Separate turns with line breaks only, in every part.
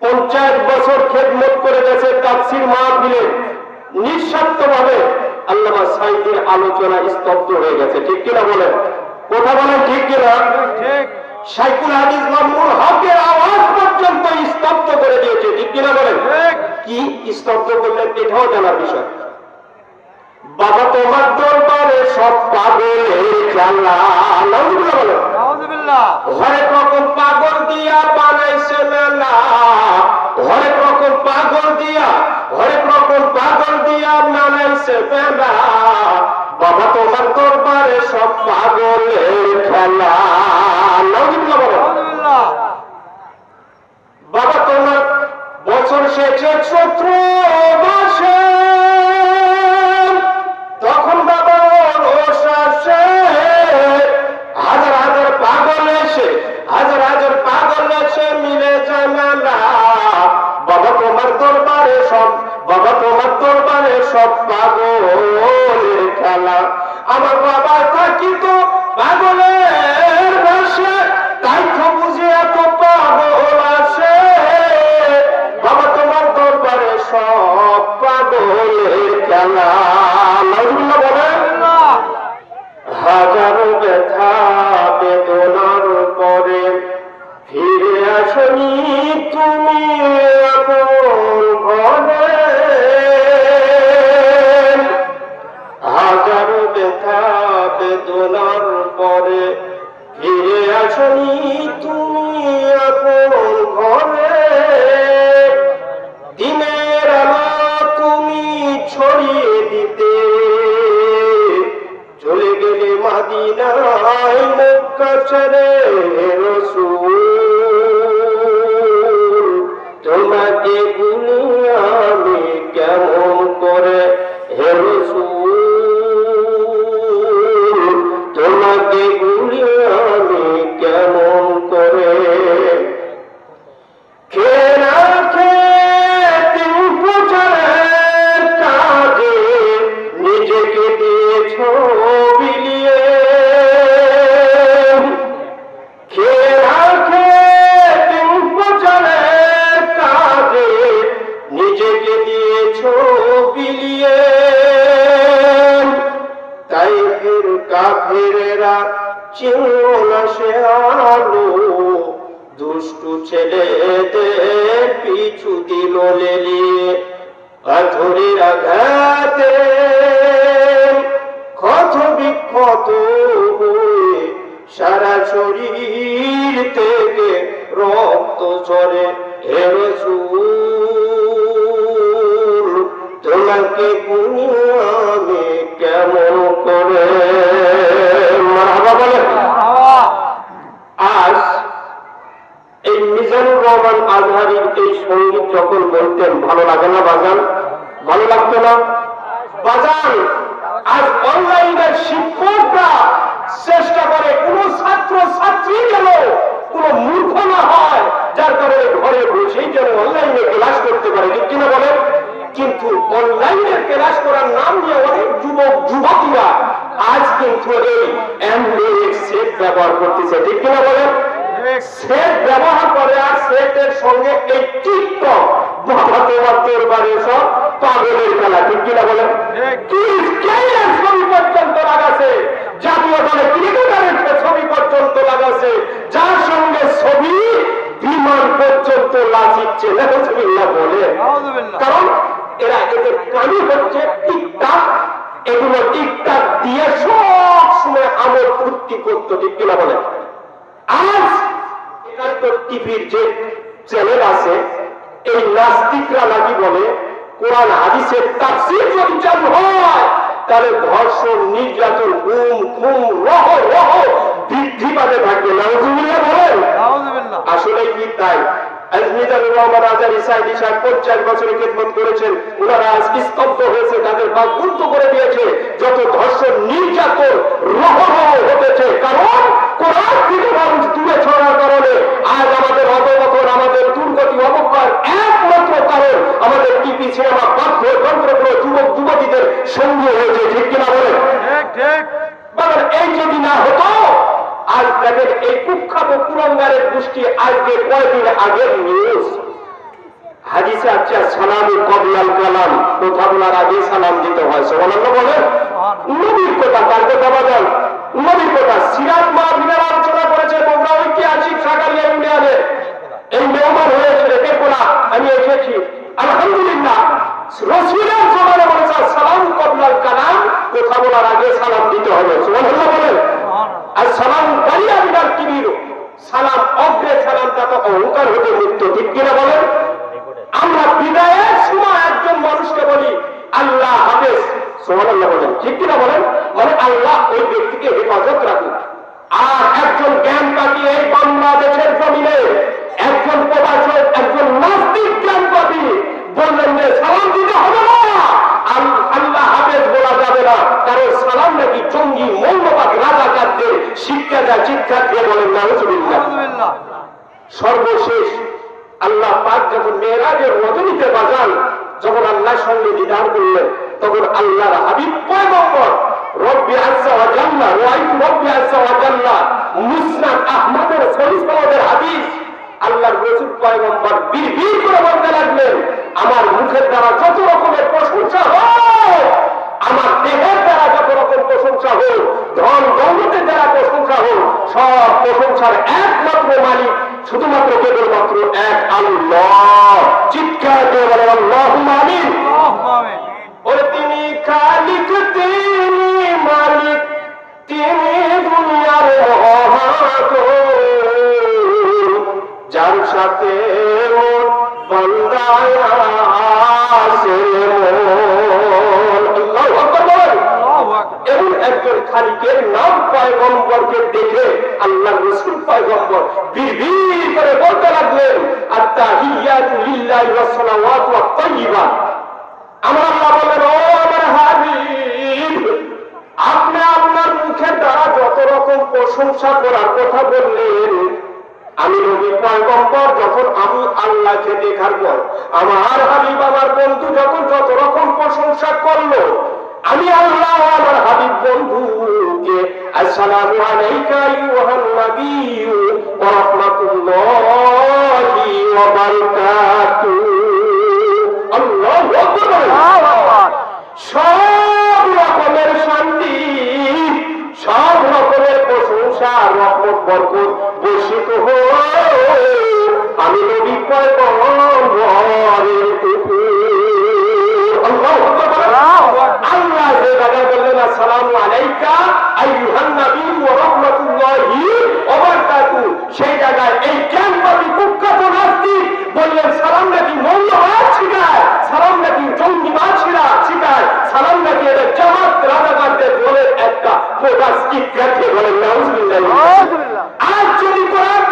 পঞ্চায়েত বছর খেদমত করে গেছে তাফসির মাহফিলে। নিঃস্বার্থ ভাবে আল্লামা সাইদের আলোচনা স্তব্ধ হয়ে গেছে। ঠিক কিনা বলেন? কথা বলেন ঠিক কিনা?
ঠিক।
সাইকুল হাদিস মামুনুল হকের আওয়াজ পর্যন্ত স্তব্ধ করে দিয়েছে। ঠিক কিনা বলেন? কি স্তব্ধ করলেন এটাও জানার বিষয়। বাবা তোমার দরবারে সব পাগলের খেলা বলেন? হরেক রকম পাগল দিয়া বানাইছে মেলা। হরেক রকম পাগল দিয়া হরেক রকম পাগল দিয়া বানাইছে মেলা। বাবা তোমার দরবারে সব পাগলের খেলা। বাবা তোমার বছর শেষে চৈত্র মাসে আমার বাবা থাকিত পাগলের বসে তাই তো বুঝে এত পাগল আসে বাবা, তোমার দরবারে সব পাগলের খেলা। বেদনার পরে ফিরে আসনি তুমি আপন ঘরে। দিনের আলো তুমি ছড়িয়ে দিতে। চলে গেলে মাদিনায় মক্কা ছেড়ে কাফেরেরা চিনল না সে আলো। দুষ্টু ছেলেদের পিছু দিল লেলিয়ে পাথরের আঘাতে ক্ষত বিক্ষত সারা শরীর যখন ভালো লাগে না বাজান? ভালো লাগতো না? বাজান, আজ অনলাইনের শিক্ষকরা চেষ্টা করে, কোন ছাত্র ছাত্রী যেন কোন মূর্খ না হয়, যার কারণে ঘরে বসেই যেন অনলাইনে ক্লাস করতে পারে, ঠিক কিনা বলে কিন্তু অনলাইনে ক্লাস করার নাম নিয়ে অনেক যুবক, যুবতীরা আজ কিন্তু এই অ্যান্ড্রয়েড সেট ব্যবহার করতেছে, ঠিক কিনা বলেন? সেট ব্যবহার করে আর সেটের সঙ্গে এই টিকটক বাবা তোমার দরবারে সব পাগলের খেলা ঠিক কিনা বলেন?
ঠিক।
কি স্কেলের ছবি পর্যন্ত লাগাছে? জাতীয় দলে ক্রিকেটারের ছবি পর্যন্ত লাগাছে যার সঙ্গে ছবি বিমান পর্যন্ত লাচিচ্ছে বলে। কারণ এরা এদের কামি হচ্ছে টিকটাক। এগুলো টিকটাক দিয়ে সব সময় আমল ফুর্তি করতো ঠিক কিনা বলে আজ টিভির যে চ্যানেল আছে এই নাস্তিকরা নাকি বলে কোরআন হাদিসের তাফসীর যদি চালু হয় তাহলে ধর্ষণ নির্যাতন গুম খুম রহ রহ বৃদ্ধি পাতে থাকবে। নাউজুবিল্লাহ বলেন। আসলে কি তাই? আজ রহমান আজারি সাইদি সাহেব পঞ্চাশ বছরে খেদমত করেছেন। ওনারা আজ স্তব্ধ হয়েছে তাদের গুরুত্ব করে দিয়েছে যত ধর্ষণ নির্যাতন রহ রহ হতেছে। কারণ কোরআন থেকে মানুষ দূরে ছড়ার কারণে আজ আমাদের অবগতন আমাদের দুর্গতি অবকার একমাত্র কারণ আমাদের টিভি সিনেমা বাধ্য যন্ত্রগুলো যুবক যুবতীদের সঙ্গী হয়েছে ঠিক কিনা বলেন? বাবার এই যদি না হতো আজ দেখেন এই কুখ্যাত কুরঙ্গারের গোষ্ঠী আজকে কয়েকদিন আগের নিউজ হাদিসে আছে সালাম কবলাল কালাম কথা বলার আগে সালাম দিতে হয় বলেন। নবীর কথা কার কথা বাজান নবীর কথা সিরাত মাহফিলের আলোচনা করেছে তোমরা ঐতিহাসিক সাকারিয়া ইউনিয়নে। এই মেহমান হয়েছে রেখে বলা আমি এসেছি আলহামদুলিল্লাহ রসুলের জমানে বলেছে সালাম কবলাল কালাম কথা বলার আগে সালাম দিতে হবে সোমানাল্লাহ বলেন আর সালাম দাঁড়িয়ে বিরাট কিবির সালাম অগ্রে সালাম, তা তো অহংকার হতে মৃত্যু ঠিক কিনা বলেন? আমরা বিদায়ের সময় একজন মানুষকে বলি, আল্লাহ হাফেজ। সোহান আল্লাহ বলেন, ঠিক কিনা বলেন? মানে আল্লাহ ওই ব্যক্তিকে হেফাজত রাখুন আর একজন জ্ঞান পাখি এই বাংলাদেশের জমিনে একজন প্রবাসক, একজন নাস্তিক জ্ঞান পাখি বললেন যে, সালাম দিতে হবে না। আল্লাহ হাফেজ বলা যাবে না। কারণ সালাম নাকি জঙ্গি মৌলবাদ রাজাকারদের শিক্ষা দেয় শিক্ষা দিয়ে বলেন নাউজুবিল্লাহ। সর্বশেষ আল্লাহ পাক যখন মেয়েরাজের রজনীতে বাজান যখন আল্লাহর সঙ্গে দিদার করলেন তখন আল্লাহর হাবিব পয়গম্বর রব্বি আজ্জা ওয়া জাল্লা রব্বি আজ্জা ওয়া জাল্লা মুসনাদ আহমদের সনদের হাদিস আল্লাহর রাসূল পয়গম্বর বিড়বিড় করে বলতে লাগলেন, আমার মুখের দ্বারা যত রকমের প্রশংসা হয় আমার দেহের দ্বারা যত রকম প্রশংসা হোক, ধন দৌলতের দ্বারা প্রশংসা হোক, সব প্রশংসার একমাত্র মালিক শুধুমাত্র কেবলমাত্র এক আল্লাহ। চিৎকার দিয়ে বলেন আল্লাহ আমিন। যার সাথে বন্দায় আসে আল্লাহু আকবার বলেন।
আল্লাহু আকবার।
এমন একজন খালিকের নাম পয়গম্বরকে দেখে আল্লাহ রসুল পয়গম্বর বিড়বিড় করে বলতে লাগলেন আত্তাহিয়াতু লিল্লাহি ওয়াস সালাওয়াতু ওয়াত তাইয়্যিবাত আমার আল্লাহ বললেন ও আমার হাবিব আপনি আপনার মুখের দ্বারা যত রকম প্রশংসা করার কথা বললেন আমি নবী পয়গম্বর যখন আমি আল্লাহকে দেখার পর আমার হাবিব আমার বন্ধু যখন যত রকম প্রশংসা করল, আমি আল্লাহ আমার হাবিব বারাকাতুহু আল্লাহু সেই জায়গায় এই জ্ঞানবাদী কুখ্যাত নাস্তিক বললেন সালাম নাকি মৌলবাদ শিখায়? সালাম নাকি জঙ্গিবাদ শিরা- শিখায়। সালাম নাকি এটা জামাত রাজাকারদের দলের একটা প্রকাশ বলেন আজ যদি কোরআন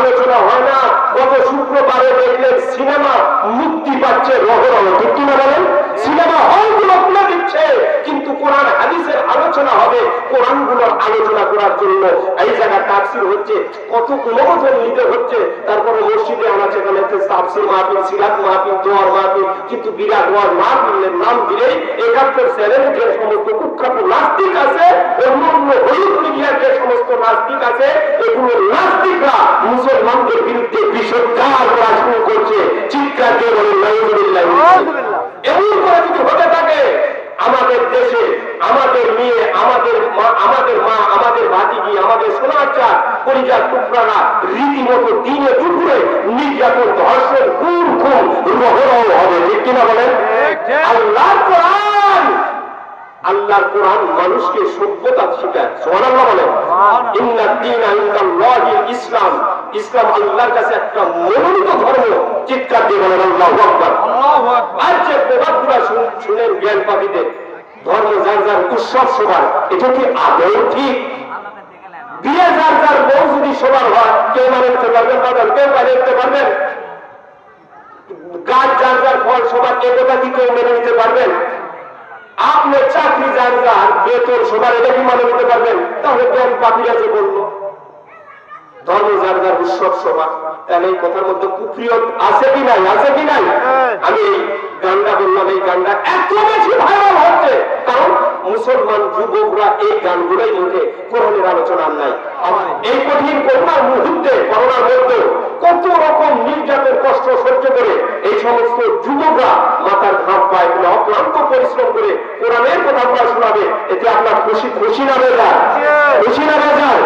আলোচনা হয় না। গত শুক্রবারে দেখলেন সিনেমা মুক্তি পাচ্ছে রহরহ ঠিক কিনা বলেন? হবে। কোরআনগুলোর আলোচনা করার জন্য এই জায়গা তাফসির হচ্ছে কত অনুমোদন নিতে হচ্ছে। তারপরে মসজিদে আমরা সেখানে তাফসির মাহফিল সিরাত মাহফিল দোয়ার মাহফিল কিন্তু বিরাট ওয়ার মাহফিলের নাম দিলেই একাত্তর চ্যানেল যে সমস্ত কুখ্যাত নাস্তিক আছে অন্য অন্য হলুদ মিডিয়ার যে সমস্ত নাস্তিক আছে এগুলো নাস্তিকরা মুসলমানদের বিরুদ্ধে বিষোদ্গার করা শুরু করছে। চিৎকার দিয়ে বলেন নাউজুবিল্লাহ। এমন করে যদি হতে থাকে আমাদের দেশে আমাদের মেয়ে আমাদের মা আমাদের মা আমাদের ভাতিজি আমাদের সোনারচা পরিজার টুকরারা রীতিমতো দিনে দুপুরে নির্যাতন ধর্ষণ খুন খুন রহরহ হবে। ঠিক কিনা বলেন। আল্লাহর কোরআন! আল্লাহর কোরআন মানুষকে সভ্যতা শেখায়। সোহানাল্লাহ বলেন
সুবহানাল্লাহ।
ইন্না ইসলাম। ইসলাম আল্লাহর কাছে একটা মনোনীত ধর্ম চিৎকার দিয়ে বলেন আল্লাহু আকবার। আর যে প্রভাবগুলা শুন- শুনেন জ্ঞান পাখিতে ধর্ম যার যার উৎসব সবার এটা কি আদৌ ঠিক? বিয়ে যার যার বউ যদি সবার হয় কেউ মানে নিতে পারবেন পারবেন কেউ মানে নিতে পারবেন? গাছ যার যার ফল সবার একতা কি কেউ মেনে নিতে পারবেন? আপনার চাকরি যার যার বেতন সবার এটা কি মানে নিতে পারবেন? তাহলে জ্ঞান পাখিরা যে বলল ধর্ম যার যার উৎসব সভা। তাহলে এই কথার মধ্যে কুপ্রিয়ত আছে কি নাই? আছে কি নাই?
হ্যাঁ।
আমি এই গানটা বললাম এই গানটা এত বেশি ভাইরাল হচ্ছে। কারণ মুসলমান যুবকরা এই গানগুলোই মুখে কোরআনের আলোচনা নাই। এই কঠিন করোনার মুহূর্তে করোনার মধ্যে কত রকম নির্যাতন কষ্ট সহ্য করে এই সমস্ত যুবকরা মাথার ঘাম পায় বলে অক্লান্ত পরিশ্রম করে কোরআনের কথাগুলো শোনাবে। এতে আপনার খুশি খুশি না বেজার? খুশি না বেজার?